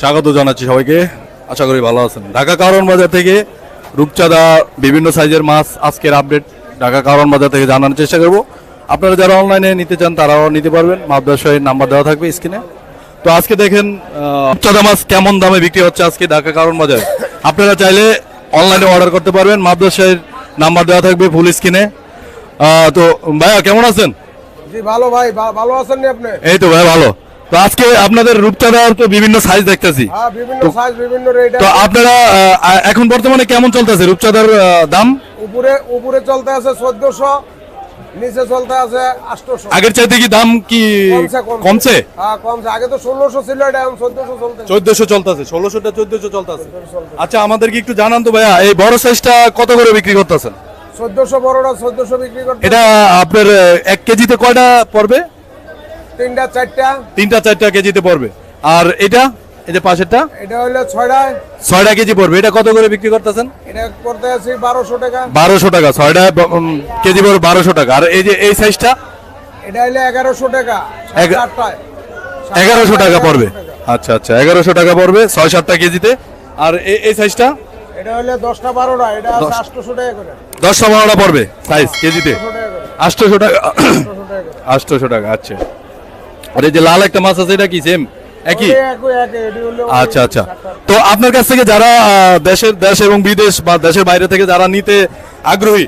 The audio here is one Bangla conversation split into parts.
স্বাগত জানাচ্ছি সবাইকে। আশা করি ভালো আছেন। ঢাকা কারণ বাজার থেকে রূপচাঁদা বিভিন্ন সাইজের মাছ আজকের আপডেট ঢাকা কারণ বাজার থেকে জানানোর চেষ্টা করব। আপনারা যারা অনলাইনে নিতে চান, তারাও নিতে পারবেন। ব্যবসায়ীর নাম্বার দেওয়া থাকবে স্ক্রিনে তো আজকে দেখেন রূপচাঁদা মাছ কেমন দামে বিক্রি হচ্ছে আজকে ঢাকা কারণ বাজারে? আপনারা চাইলে অনলাইনে অর্ডার করতে পারবেন। ব্যবসায়ীর নাম্বার দেওয়া থাকবে ফুল স্ক্রিনে তো ভাইয়া, কেমন আছেন? জি ভালো ভাই ভালো আছেন আপনি? এই তো ভাই ভালো। তো আজকে আপনাদের রূপচাঁদার তো বিভিন্ন সাইজ দেখতেছি। হ্যাঁ বিভিন্ন সাইজ বিভিন্ন রেট তো আপনারা এখন বর্তমানে কেমন চলতেছে রূপচাঁদার দাম? উপরে উপরে চলতে আছে চোদ্দশো নিচে চলতে আছে আটশোশো। আগের চাইতে কি দাম কি কমছে হ্যাঁ কমছে। আগে তো ষোলোশো ছিল এটা এখন চোদ্দশো চলতে চোদ্দশো চলতেছে ষোলোশোটা চোদ্দশো চলতেছে। আচ্ছা আমাদেরকে একটু জানান তো ভাইয়া এই বড় সাইজটা কত করে বিক্রি করতেছেন? চোদ্দশো বড়টা চোদ্দশো বিক্রি করতে এটা আপনার এক কেজিতে কয়টা পড়বে? তিনটা চারটা। তিনটা চারটা কেজিতে পড়বে। আর এটা এই যে পাশেরটা? এটা হলো ছয়টায় ছয়টা কেজি পড়বে। এটা কত করে বিক্রি করতেছেন? এটা করতে আছি বারোশো টাকা। বারোশো টাকা ছয়টা কেজি পড়বে বারোশো টাকা। আর এই যে এই সাইজটা? এটা হলো এগারোশো টাকা। এগারোশো টাকা পড়বে। আচ্ছা আচ্ছা এগারোশো টাকা পড়বে ছয় সাতটা কেজিতে। আর এই সাইজটা? এটা হলো দশটা বারোটা এটা আটশোশো টাকা করে। দশটা বারোটা পড়বে সাইজ কেজিতে। আটশোশো টাকা আটশোশো টাকা আচ্ছা। আর এই যে লাল একটা মাছ আছে এটা কি সেম একই? আচ্ছা আচ্ছা। তো আপনার কাছ থেকে যারা দেশের দেশ এবং বিদেশ বা দেশের বাইরে থেকে যারা নিতে আগ্রহী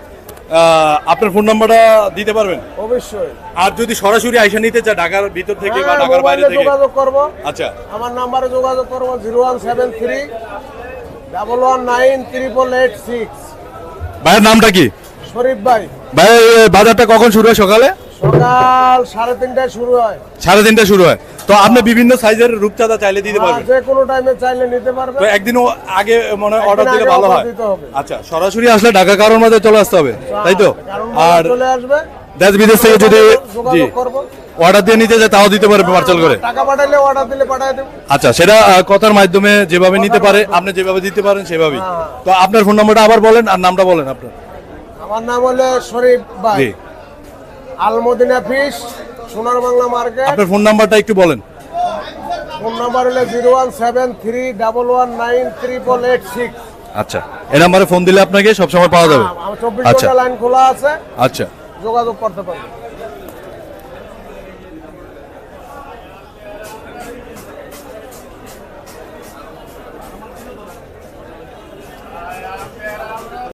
আপনার ফোন নাম্বারটা দিতে পারবেন? অবশ্যই। আর যদি সরাসরি আইসা নিতে চায় ঢাকার ভিতর থেকে বা হ্যাঁ, ঢাকার বাইরে থেকে? যোগাযোগ করব। আচ্ছা। আমার নাম্বারে যোগাযোগ করব zero one seven three double one nine triple eight six ভাইয়ের নামটা কি? শরীফ ভাই। ভাই বাজারটা কখন শুরু হয় সকালে? সকাল সাড়ে তিনটায় শুরু হয়। সাড়ে তিনটা শুরু হয়। তো আপনি বিভিন্ন সাইজের রূপচাঁদা চাইলে দিতে পারবেন। যে কোনো টাইমে চাইলে নিতে পারবে তো একদিনও আগে মনে হয় অর্ডার দিলে ভালো হয়। আচ্ছা সরাসরি আসলে ঢাকা কারণ মাঝে চলে আসতে হবে তাই তো? আর চলে আসবে। দেশ বিদেশ থেকে যদি জি। অর্ডার দিয়ে নিতে যায় তাও দিতে পারবে পার্সেল করে। টাকা পাঠাইলে অর্ডার দিলে পাঠাই দেবো। আচ্ছা সেটা কথার মাধ্যমে যেভাবে নিতে পারে আপনি যেভাবে দিতে পারেন সেভাবেই। হ্যাঁ। তো আপনার ফোন নাম্বারটা আবার বলেন আর নামটা বলেন আপনার। আমার নাম হলো শরীফ ভাই। আলমদিনা ফিশ সোনার বাংলা মার্কেট। আপনার ফোন নাম্বারটা একটু বলেন। ফোন নাম্বার হলো zero one seven three double one nine triple eight six. আচ্ছা এই নাম্বারে ফোন দিলে আপনাকে সবসময় পাওয়া যাবে। চব্বিশ আচ্ছা। লাইন খোলা আছে। আচ্ছা। যোগাযোগ করতে পারবে